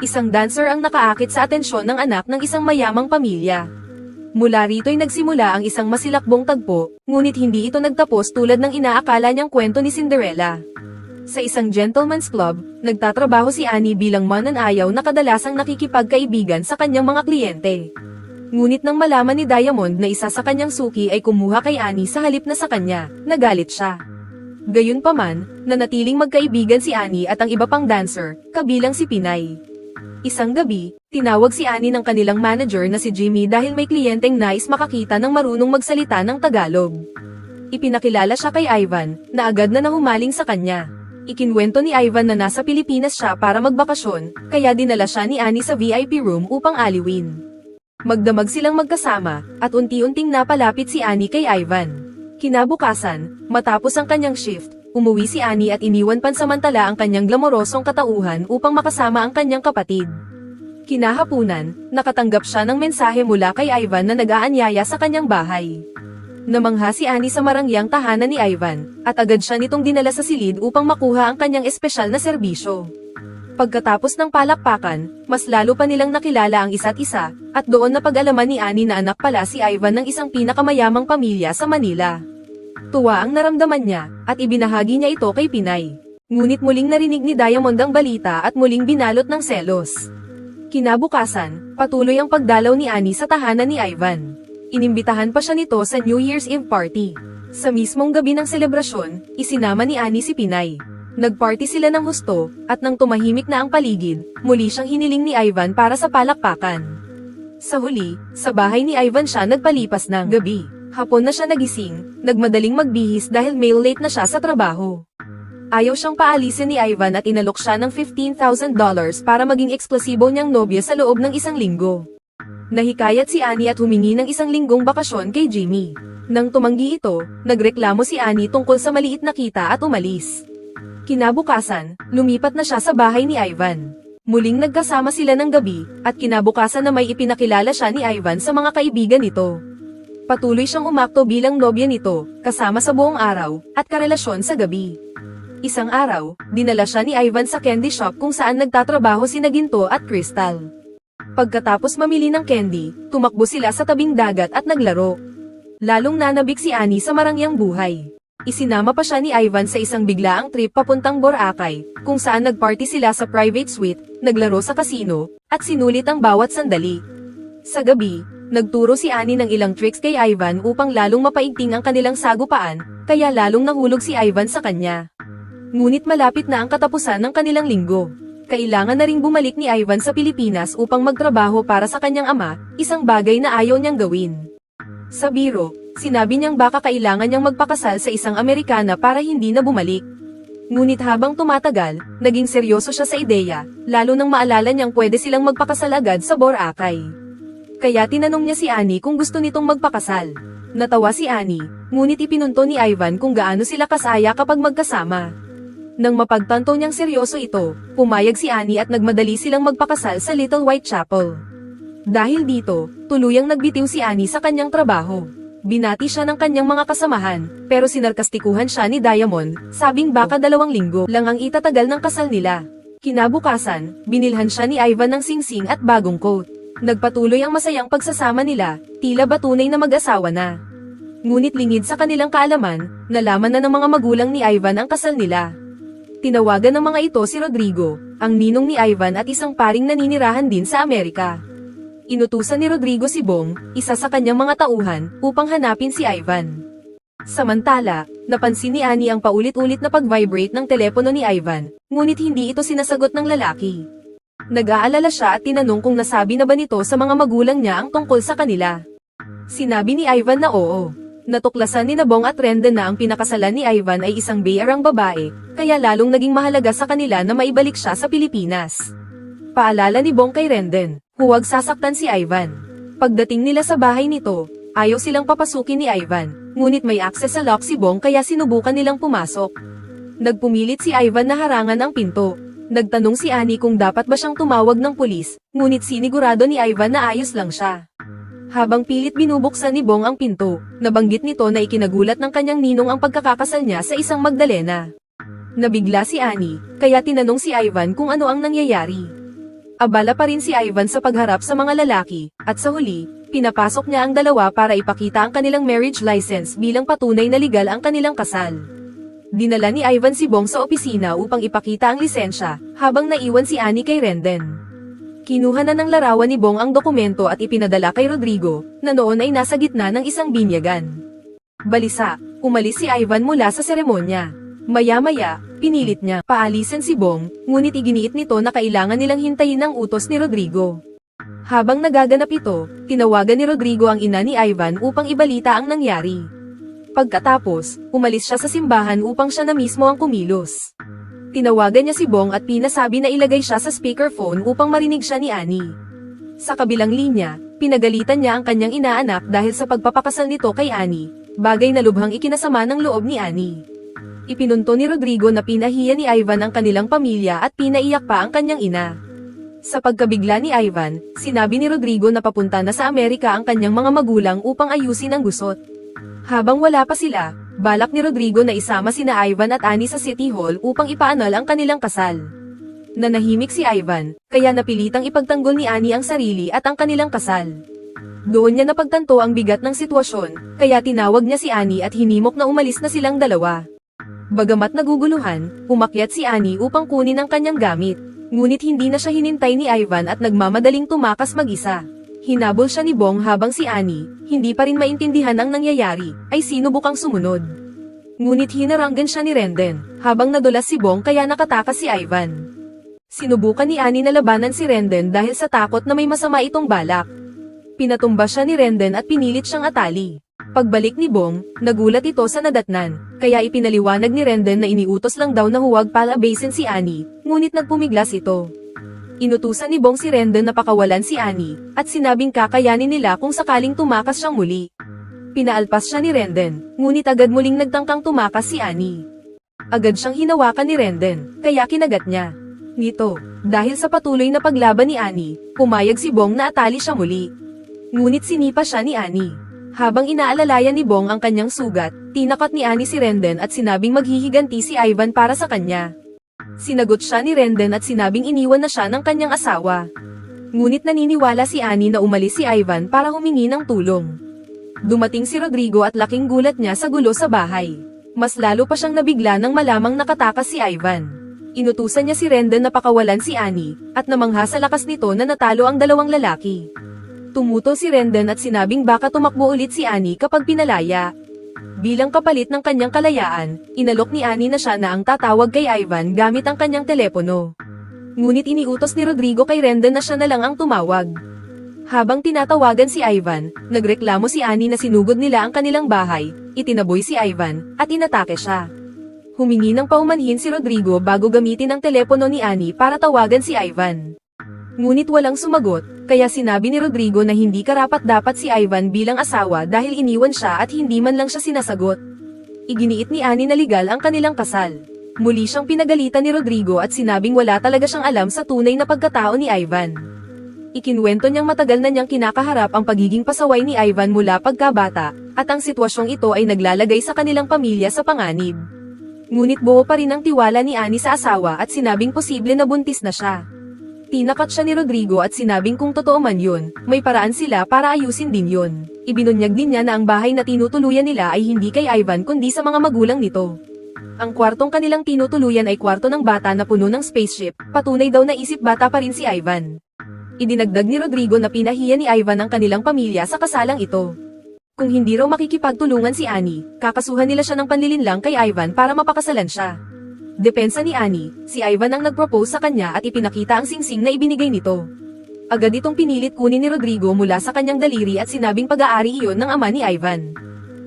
Isang dancer ang nakaakit sa atensyon ng anak ng isang mayamang pamilya. Mula rito'y nagsimula ang isang masilakbong tagpo, ngunit hindi ito nagtapos tulad ng inaakala niyang kwento ni Cinderella. Sa isang gentleman's club, nagtatrabaho si Annie bilang mananayaw na kadalasang nakikipagkaibigan sa kanyang mga kliyente. Ngunit nang malaman ni Diamond na isa sa kanyang suki ay kumuha kay Annie sa halip na sa kanya, nagalit siya. Gayunpaman, nanatiling magkaibigan si Annie at ang iba pang dancer, kabilang si Pinay. Isang gabi, tinawag si Annie ng kanilang manager na si Jimmy dahil may kliyenteng nais makakita ng marunong magsalita ng Tagalog. Ipinakilala siya kay Ivan, na agad na nahumaling sa kanya. Ikinwento ni Ivan na nasa Pilipinas siya para magbakasyon, kaya dinala siya ni Annie sa VIP room upang aliwin. Magdamag silang magkasama, at unti-unting napalapit si Annie kay Ivan. Kinabukasan, matapos ang kanyang shift, umuwi si Annie at iniwan pansamantala ang kanyang glamorosong katauhan upang makasama ang kanyang kapatid. Kinahapunan, nakatanggap siya ng mensahe mula kay Ivan na nag-aanyaya sa kanyang bahay. Namangha si Annie sa marangyang tahanan ni Ivan, at agad siya nitong dinala sa silid upang makuha ang kanyang espesyal na serbisyo. Pagkatapos ng palakpakan, mas lalo pa nilang nakilala ang isa't isa, at doon na pag-alaman ni Annie na anak pala si Ivan ng isang pinakamayamang pamilya sa Manila. Tuwa ang naramdaman niya, at ibinahagi niya ito kay Pinay. Ngunit muling narinig ni Diamond ang balita at muling binalot ng selos. Kinabukasan, patuloy ang pagdalaw ni Annie sa tahanan ni Ivan. Inimbitahan pa siya nito sa New Year's Eve party. Sa mismong gabi ng selebrasyon, isinama ni Annie si Pinay. Nagparty sila ng husto, at nang tumahimik na ang paligid, muli siyang hiniling ni Ivan para sa palakpakan. Sa huli, sa bahay ni Ivan siya nagpalipas ng gabi. Hapon na siya nagising, nagmadaling magbihis dahil mail late na siya sa trabaho. Ayaw siyang paalisin ni Ivan at inalok siya ng $15,000 para maging eksplosibo niyang nobyo sa loob ng isang linggo. Nahikayat si Annie at humingi ng isang linggong bakasyon kay Jimmy. Nang tumanggi ito, nagreklamo si Annie tungkol sa maliit na kita at umalis. Kinabukasan, lumipat na siya sa bahay ni Ivan. Muling nagkasama sila ng gabi, at kinabukasan na may ipinakilala siya ni Ivan sa mga kaibigan nito. Patuloy siyang umakto bilang nobya nito, kasama sa buong araw, at karelasyon sa gabi. Isang araw, dinala siya ni Ivan sa candy shop kung saan nagtatrabaho si Naginto at Crystal. Pagkatapos mamili ng candy, tumakbo sila sa tabing dagat at naglaro. Lalong nanabik si Annie sa marangyang buhay. Isinama pa siya ni Ivan sa isang biglaang trip papuntang Boracay, kung saan nagparty sila sa private suite, naglaro sa casino, at sinulit ang bawat sandali. Sa gabi, nagturo si Annie ng ilang tricks kay Ivan upang lalong mapaigting ang kanilang sagupaan, kaya lalong nahulog si Ivan sa kanya. Ngunit malapit na ang katapusan ng kanilang linggo. Kailangan na ring bumalik ni Ivan sa Pilipinas upang magtrabaho para sa kanyang ama, isang bagay na ayaw niyang gawin. Sa biro, sinabi niyang baka kailangan niyang magpakasal sa isang Amerikana para hindi na bumalik. Ngunit habang tumatagal, naging seryoso siya sa ideya, lalo nang maalala niyang pwede silang magpakasal agad sa Boracay. Kaya tinanong niya si Annie kung gusto nitong magpakasal. Natawa si Annie, ngunit ipinunto ni Ivan kung gaano sila kasaya kapag magkasama. Nang mapagtanto niyang seryoso ito, pumayag si Annie at nagmadali silang magpakasal sa Little White Chapel. Dahil dito, tuluyang nagbitiw si Annie sa kanyang trabaho. Binati siya ng kanyang mga kasamahan, pero sinarkastikuhan siya ni Diamond, sabing baka dalawang linggo lang ang itatagal ng kasal nila. Kinabukasan, binilhan siya ni Ivan ng singsing at bagong coat. Nagpatuloy ang masayang pagsasama nila, tila ba tunay na mag-asawa na. Ngunit lingid sa kanilang kaalaman, nalaman na ng mga magulang ni Ivan ang kasal nila. Tinawagan ng mga ito si Rodrigo, ang ninong ni Ivan at isang paring naninirahan din sa Amerika. Inutusan ni Rodrigo si Bong, isa sa kanyang mga tauhan, upang hanapin si Ivan. Samantala, napansin ni Annie ang paulit-ulit na pag-vibrate ng telepono ni Ivan, ngunit hindi ito sinasagot ng lalaki. Nag-aalala siya at tinanong kung nasabi na ba nito sa mga magulang niya ang tungkol sa kanila. Sinabi ni Ivan na oo. Natuklasan ni Nabong at Renden na ang pinakasalan ni Ivan ay isang bayarang babae, kaya lalong naging mahalaga sa kanila na maibalik siya sa Pilipinas. Paalala ni Bong kay Renden, huwag sasaktan si Ivan. Pagdating nila sa bahay nito, ayaw silang papasukin ni Ivan, ngunit may access sa lock si Bong kaya sinubukan nilang pumasok. Nagpumilit si Ivan na harangan ang pinto. Nagtanong si Annie kung dapat ba siyang tumawag ng pulis, ngunit sinigurado ni Ivan na ayos lang siya. Habang pilit binubuksan ni Bong ang pinto, nabanggit nito na ikinagulat ng kanyang ninong ang pagkakakasal niya sa isang Magdalena. Nabigla si Annie, kaya tinanong si Ivan kung ano ang nangyayari. Abala pa rin si Ivan sa pagharap sa mga lalaki, at sa huli, pinapasok niya ang dalawa para ipakita ang kanilang marriage license bilang patunay na legal ang kanilang kasal. Dinala ni Ivan si Bong sa opisina upang ipakita ang lisensya, habang naiwan si Annie kay Renden. Kinuha na ng larawan ni Bong ang dokumento at ipinadala kay Rodrigo, na noon ay nasa gitna ng isang binyagan. Balisa, umalis si Ivan mula sa seremonya. Maya-maya, pinilit niya paalisin si Bong, ngunit iginiit nito na kailangan nilang hintayin ang utos ni Rodrigo. Habang nagaganap ito, tinawagan ni Rodrigo ang ina ni Ivan upang ibalita ang nangyari. Pagkatapos, umalis siya sa simbahan upang siya na mismo ang kumilos. Tinawagan niya si Bong at pinasabi na ilagay siya sa speakerphone upang marinig siya ni Annie. Sa kabilang linya, pinagalitan niya ang kanyang inaanak dahil sa pagpapakasal nito kay Annie, bagay na lubhang ikinasama ng loob ni Annie. Ipinunto ni Rodrigo na pinahiya ni Ivan ang kanilang pamilya at pinaiyak pa ang kanyang ina. Sa pagkabigla ni Ivan, sinabi ni Rodrigo na papunta na sa Amerika ang kanyang mga magulang upang ayusin ang gusot. Habang wala pa sila, balak ni Rodrigo na isama sina Ivan at Annie sa City Hall upang ipaanal ang kanilang kasal. Nanahimik si Ivan, kaya napilitang ipagtanggol ni Annie ang sarili at ang kanilang kasal. Doon niya napagtanto ang bigat ng sitwasyon, kaya tinawag niya si Annie at hinimok na umalis na silang dalawa. Bagamat naguguluhan, umakyat si Annie upang kunin ang kanyang gamit. Ngunit hindi na siya hinintay ni Ivan at nagmamadaling tumakas mag-isa. Hinabol siya ni Bong habang si Annie, hindi pa rin maintindihan ang nangyayari, ay sinubukang sumunod. Ngunit hinaranggan siya ni Renden, habang nadulas si Bong kaya nakatakas si Ivan. Sinubukan ni Annie na labanan si Renden dahil sa takot na may masama itong balak. Pinatumba siya ni Renden at pinilit siyang atali. Pagbalik ni Bong, nagulat ito sa nadatnan, kaya ipinaliwanag ni Renden na iniutos lang daw na huwag palabasin si Annie, ngunit nagpumiglas ito. Inutusan ni Bong si Renden na pakawalan si Annie, at sinabing kakayanin nila kung sakaling tumakas siyang muli. Pinaalpas siya ni Renden, ngunit agad muling nagtangkang tumakas si Annie. Agad siyang hinawakan ni Renden, kaya kinagat niya. Nito, dahil sa patuloy na paglaban ni Annie, pumayag si Bong na atali siya muli. Ngunit sinipa siya ni Annie. Habang inaalalayan ni Bong ang kanyang sugat, tinakat ni Annie si Renden at sinabing maghihiganti si Ivan para sa kanya. Sinagot siya ni Renden at sinabing iniwan na siya ng kanyang asawa. Ngunit naniniwala si Annie na umalis si Ivan para humingi ng tulong. Dumating si Rodrigo at laking gulat niya sa gulo sa bahay. Mas lalo pa siyang nabigla nang malamang nakatakas si Ivan. Inutusan niya si Renden na pakawalan si Annie, at namangha sa lakas nito na natalo ang dalawang lalaki. Tumuto si Renden at sinabing baka tumakbo ulit si Annie kapag pinalaya. Bilang kapalit ng kanyang kalayaan, inalok ni Annie na siya na ang tatawag kay Ivan gamit ang kanyang telepono. Ngunit iniutos ni Rodrigo kay Renden na siya na lang ang tumawag. Habang tinatawagan si Ivan, nagreklamo si Annie na sinugod nila ang kanilang bahay, itinaboy si Ivan, at inatake siya. Humingi ng paumanhin si Rodrigo bago gamitin ang telepono ni Annie para tawagan si Ivan. Ngunit walang sumagot, kaya sinabi ni Rodrigo na hindi karapat dapat si Ivan bilang asawa dahil iniwan siya at hindi man lang siya sinasagot. Iginiit ni Annie na legal ang kanilang kasal. Muli siyang pinagalitan ni Rodrigo at sinabing wala talaga siyang alam sa tunay na pagkatao ni Ivan. Ikinwento niyang matagal na niyang kinakaharap ang pagiging pasaway ni Ivan mula pagkabata, at ang sitwasyong ito ay naglalagay sa kanilang pamilya sa panganib. Ngunit buo pa rin ang tiwala ni Annie sa asawa at sinabing posible na buntis na siya. Tinakat siya ni Rodrigo at sinabing kung totoo man yun, may paraan sila para ayusin din yun. Ibinunyag din niya na ang bahay na tinutuluyan nila ay hindi kay Ivan kundi sa mga magulang nito. Ang kwartong kanilang tinutuluyan ay kwarto ng bata na puno ng spaceship, patunay daw na isip bata pa rin si Ivan. Idinagdag ni Rodrigo na pinahiya ni Ivan ang kanilang pamilya sa kasalang ito. Kung hindi raw makikipagtulungan si Annie, kakasuhan nila siya ng panlilinlang kay Ivan para mapakasalan siya. Depensa ni Annie, si Ivan ang nagpropose sa kanya at ipinakita ang singsing na ibinigay nito. Agad itong pinilit kunin ni Rodrigo mula sa kanyang daliri at sinabing pag-aari iyon ng ama ni Ivan.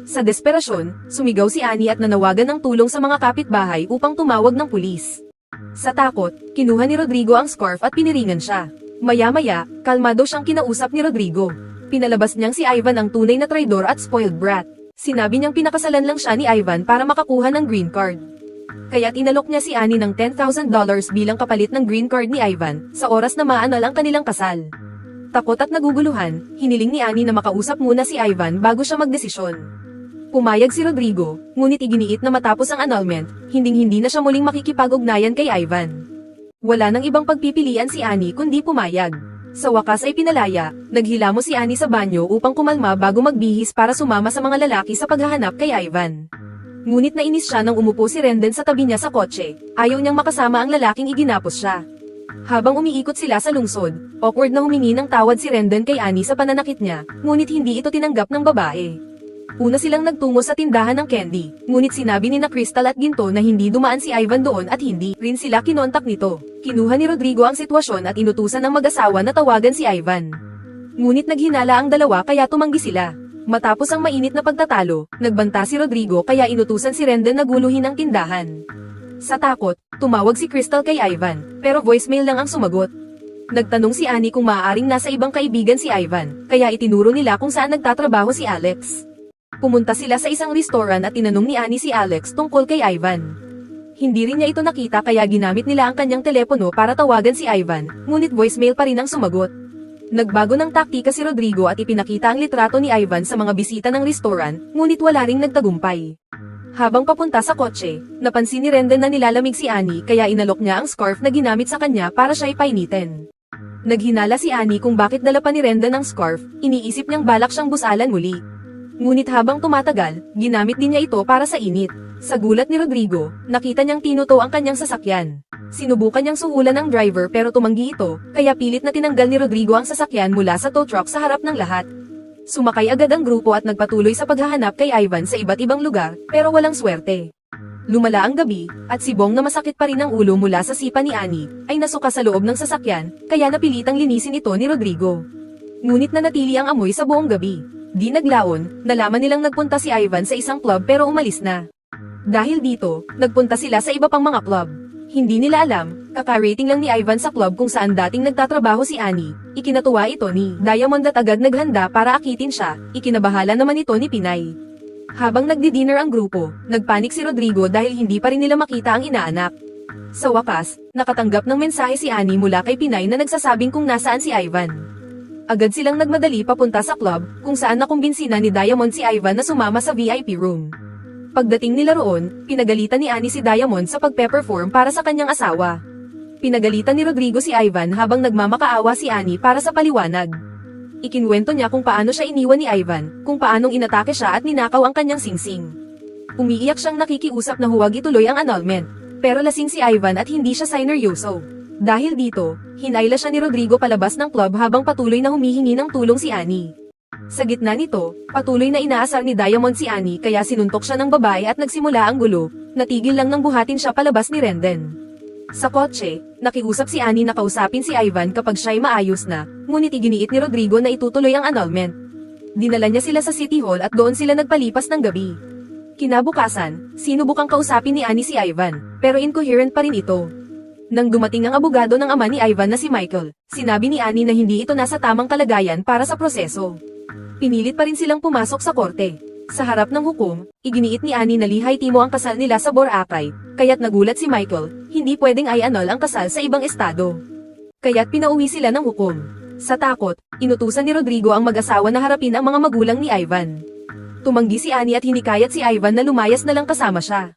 Sa desperasyon, sumigaw si Annie at nanawagan ng tulong sa mga kapitbahay upang tumawag ng pulis. Sa takot, kinuha ni Rodrigo ang scarf at piniringan siya. Maya-maya, kalmado siyang kinausap ni Rodrigo. Pinalabas niyang si Ivan ang tunay na traidor at spoiled brat. Sinabi niyang pinakasalan lang siya ni Ivan para makakuha ng green card. Kaya't inalok niya si Annie ng $10,000 bilang kapalit ng green card ni Ivan, sa oras na maanal ang kanilang kasal. Takot at naguguluhan, hiniling ni Annie na makausap muna si Ivan bago siya magdesisyon. Pumayag si Rodrigo, ngunit iginiit na matapos ang annulment, hinding-hindi na siya muling makikipag-ugnayan kay Ivan. Wala nang ibang pagpipilian si Annie kundi pumayag. Sa wakas ay pinalaya, naghilamo si Annie sa banyo upang kumalma bago magbihis para sumama sa mga lalaki sa paghahanap kay Ivan. Ngunit nainis siya nang umupo si Renden sa tabi niya sa kotse, ayaw niyang makasama ang lalaking iginapos siya. Habang umiikot sila sa lungsod, awkward na humingi ng tawad si Renden kay Annie sa pananakit niya, ngunit hindi ito tinanggap ng babae. Una silang nagtungo sa tindahan ng candy, ngunit sinabi ni na Crystal at Ginto na hindi dumaan si Ivan doon at hindi rin sila kinontak nito. Kinuha ni Rodrigo ang sitwasyon at inutusan ng mag-asawa na tawagan si Ivan. Ngunit naghinala ang dalawa kaya tumanggi sila. Matapos ang mainit na pagtatalo, nagbanta si Rodrigo kaya inutusan si Renden na guluhin ang tindahan. Sa takot, tumawag si Crystal kay Ivan, pero voicemail lang ang sumagot. Nagtanong si Annie kung maaaring nasa ibang kaibigan si Ivan, kaya itinuro nila kung saan nagtatrabaho si Alex. Pumunta sila sa isang restaurant at tinanong ni Annie si Alex tungkol kay Ivan. Hindi rin niya ito nakita kaya ginamit nila ang kanyang telepono para tawagan si Ivan, ngunit voicemail pa rin ang sumagot. Nagbago ng taktika si Rodrigo at ipinakita ang litrato ni Ivan sa mga bisita ng restaurant, ngunit wala ring nagtagumpay. Habang papunta sa kotse, napansin ni Renden na nilalamig si Annie kaya inalok niya ang scarf na ginamit sa kanya para siya'y painitin. Naghinala si Annie kung bakit dala pa ni Renden ang scarf, iniisip niyang balak siyang busalan muli. Ngunit habang tumatagal, ginamit din niya ito para sa init. Sa gulat ni Rodrigo, nakita niyang tinuto ang kanyang sasakyan. Sinubukan niyang suhulan ng driver pero tumanggi ito, kaya pilit na tinanggal ni Rodrigo ang sasakyan mula sa tow truck sa harap ng lahat. Sumakay agad ang grupo at nagpatuloy sa paghahanap kay Ivan sa iba't ibang lugar, pero walang swerte. Lumala ang gabi, at si Bong na masakit pa rin ang ulo mula sa sipa ni Annie, ay nasuka sa loob ng sasakyan, kaya napilitang linisin ito ni Rodrigo. Ngunit nanatili ang amoy sa buong gabi. Di naglaon, nalaman nilang nagpunta si Ivan sa isang club pero umalis na. Dahil dito, nagpunta sila sa iba pang mga club. Hindi nila alam, kaka-rating lang ni Ivan sa club kung saan dating nagtatrabaho si Annie. Ikinatuwa ito ni Diamond at agad naghanda para akitin siya, ikinabahala naman ito ni Pinay. Habang nagdi-dinner ang grupo, nagpanik si Rodrigo dahil hindi pa rin nila makita ang inaanak. Sa wakas, nakatanggap ng mensahe si Annie mula kay Pinay na nagsasabing kung nasaan si Ivan. Agad silang nagmadali papunta sa club, kung saan nakumbinsina ni Diamond si Ivan na sumama sa VIP room. Pagdating nila roon, pinagalitan ni Annie si Diamond sa pagpe-perform para sa kanyang asawa. Pinagalitan ni Rodrigo si Ivan habang nagmamakaawa si Annie para sa paliwanag. Ikinwento niya kung paano siya iniwan ni Ivan, kung paanong inatake siya at ninakaw ang kanyang singsing. Umiiyak siyang nakikiusap na huwag ituloy ang annulment, pero lasing si Ivan at hindi siya sineryoso. Dahil dito, hinayla siya ni Rodrigo palabas ng club habang patuloy na humihingi ng tulong si Annie. Sa gitna nito, patuloy na inaasar ni Diamond si Annie kaya sinuntok siya ng babae at nagsimula ang gulo, natigil lang nang buhatin siya palabas ni Renden. Sa kotse, nakiusap si Annie na kausapin si Ivan kapag siya'y maayos na, ngunit iginiit ni Rodrigo na itutuloy ang annulment. Dinala niya sila sa City Hall at doon sila nagpalipas ng gabi. Kinabukasan, sinubukang kausapin ni Annie si Ivan, pero incoherent pa rin ito. Nang dumating ang abogado ng ama ni Ivan na si Michael, sinabi ni Annie na hindi ito nasa tamang kalagayan para sa proseso. Pinilit pa rin silang pumasok sa korte. Sa harap ng hukom, iginiit ni Annie na lihay timo ang kasal nila sa Boracay, kaya't nagulat si Michael, hindi pwedeng ay-annul ang kasal sa ibang estado. Kaya't pinauwi sila ng hukom. Sa takot, inutusan ni Rodrigo ang mag-asawa na harapin ang mga magulang ni Ivan. Tumanggi si Annie at hinikayat si Ivan na lumayas na lang kasama siya.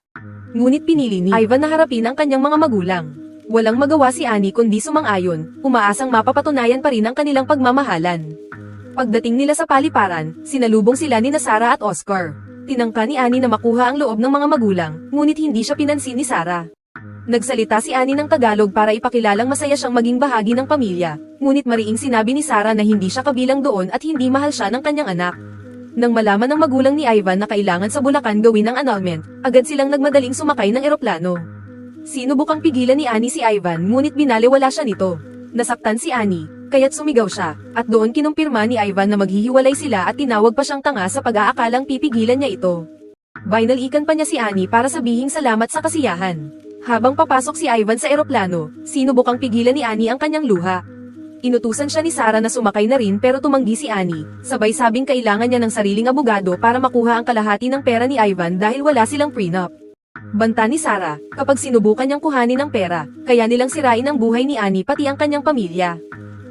Ngunit pinili ni Ivan na harapin ang kanyang mga magulang. Walang magawa si Annie kundi sumang-ayon, umaasang mapapatunayan pa rin ang kanilang pagmamahalan. Pagdating nila sa paliparan, sinalubong sila ni Sara at Oscar. Tinangka ni Annie na makuha ang loob ng mga magulang, ngunit hindi siya pinansin ni Sara. Nagsalita si Annie ng Tagalog para ipakilalang masaya siyang maging bahagi ng pamilya, ngunit mariing sinabi ni Sara na hindi siya kabilang doon at hindi mahal siya ng kanyang anak. Nang malaman ng magulang ni Ivan na kailangan sa Bulacan gawin ang annulment, agad silang nagmadaling sumakay ng eroplano. Sinubukang pigilan ni Annie si Ivan ngunit binaliwala siya nito. Nasaktan si Annie, kaya't sumigaw siya, at doon kinumpirma ni Ivan na maghihiwalay sila at tinawag pa siyang tanga sa pag-aakalang pipigilan niya ito. Binalikan pa niya si Annie para sabihing salamat sa kasiyahan. Habang papasok si Ivan sa eroplano, sinubukang pigilan ni Annie ang kanyang luha. Inutusan siya ni Sarah na sumakay na rin pero tumanggi si Annie, sabay sabing kailangan niya ng sariling abogado para makuha ang kalahati ng pera ni Ivan dahil wala silang prenup. Banta ni Sarah, kapag sinubukan niyang kuhanin ng pera, kaya nilang sirain ang buhay ni Annie pati ang kanyang pamilya.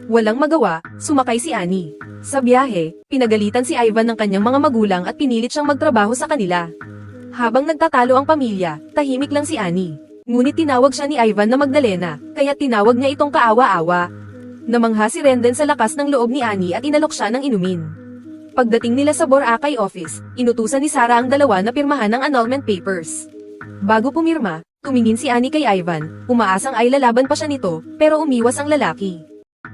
Walang magawa, sumakay si Annie. Sa biyahe, pinagalitan si Ivan ng kanyang mga magulang at pinilit siyang magtrabaho sa kanila. Habang nagtatalo ang pamilya, tahimik lang si Annie. Ngunit tinawag siya ni Ivan na Magdalena, kaya tinawag niya itong kaawa-awa. Namangha si Renden sa lakas ng loob ni Annie at inalok siya ng inumin. Pagdating nila sa Boracay office, inutusan ni Sarah ang dalawa na pirmahan ng annulment papers. Bago pumirma, tumingin si Annie kay Ivan, umaasang ay lalaban pa siya nito, pero umiwas ang lalaki.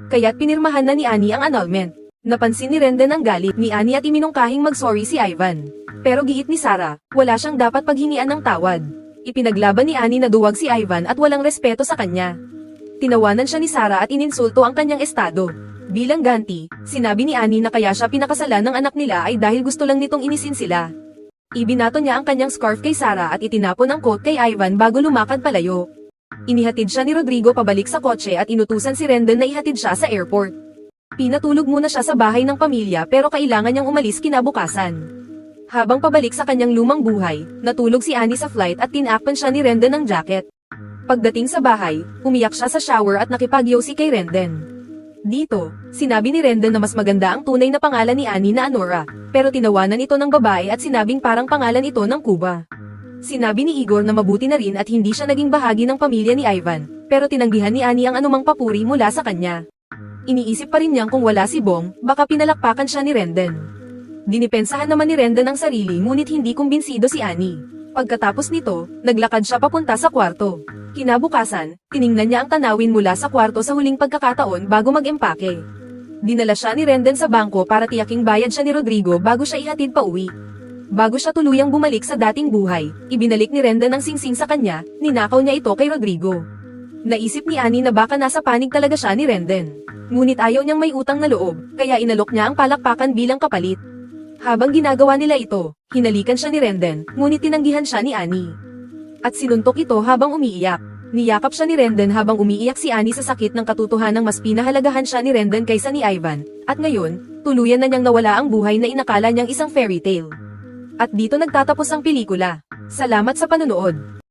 Kaya't pinirmahan na ni Annie ang annulment. Napansin ni Renden ang galit ni Annie at iminungkahing mag-sorry si Ivan. Pero giit ni Sarah, wala siyang dapat paghingian ng tawad. Ipinaglaban ni Annie na duwag si Ivan at walang respeto sa kanya. Tinawanan siya ni Sarah at ininsulto ang kanyang estado. Bilang ganti, sinabi ni Annie na kaya siya pinakasalan ng anak nila ay dahil gusto lang nitong inisin sila. Ibinato niya ang kanyang scarf kay Sarah at itinapon ang coat kay Ivan bago lumakad palayo. Inihatid siya ni Rodrigo pabalik sa kotse at inutusan si Rendon na ihatid siya sa airport. Pinatulog muna siya sa bahay ng pamilya pero kailangan niyang umalis kinabukasan. Habang pabalik sa kanyang lumang buhay, natulog si Annie sa flight at tinakpan siya ni Rendon ng jacket. Pagdating sa bahay, umiyak siya sa shower at nakipagyosi kay Renden. Dito, sinabi ni Rendon na mas maganda ang tunay na pangalan ni Annie na Anora, pero tinawanan ito ng babae at sinabing parang pangalan ito ng Cuba. Sinabi ni Igor na mabuti na rin at hindi siya naging bahagi ng pamilya ni Ivan, pero tinanggihan ni Annie ang anumang papuri mula sa kanya. Iniisip pa rin niyang kung wala si Bong, baka pinalakpakan siya ni Renden. Dinipensahan naman ni Renden ang sarili ngunit hindi kumbinsido si Annie. Pagkatapos nito, naglakad siya papunta sa kwarto. Kinabukasan, tiningnan niya ang tanawin mula sa kwarto sa huling pagkakataon bago mag-empake. Dinala siya ni Renden sa bangko para tiyaking bayad siya ni Rodrigo bago siya ihatid pa uwi. Bago siya tuluyang bumalik sa dating buhay, ibinalik ni Renden ang singsing sa kanya, ninakaw niya ito kay Rodrigo. Naisip ni Annie na baka nasa panig talaga siya ni Renden. Ngunit ayaw niyang may utang na loob, kaya inalok niya ang palakpakan bilang kapalit. Habang ginagawa nila ito, hinalikan siya ni Renden, ngunit tinanggihan siya ni Annie. At sinuntok ito habang umiiyak. Niyakap siya ni Renden habang umiiyak si Annie sa sakit ng katotohanang mas pinahalagahan siya ni Renden kaysa ni Ivan, at ngayon, tuluyan na niyang nawala ang buhay na inakala niyang isang fairy tale. At dito nagtatapos ang pelikula. Salamat sa panonood.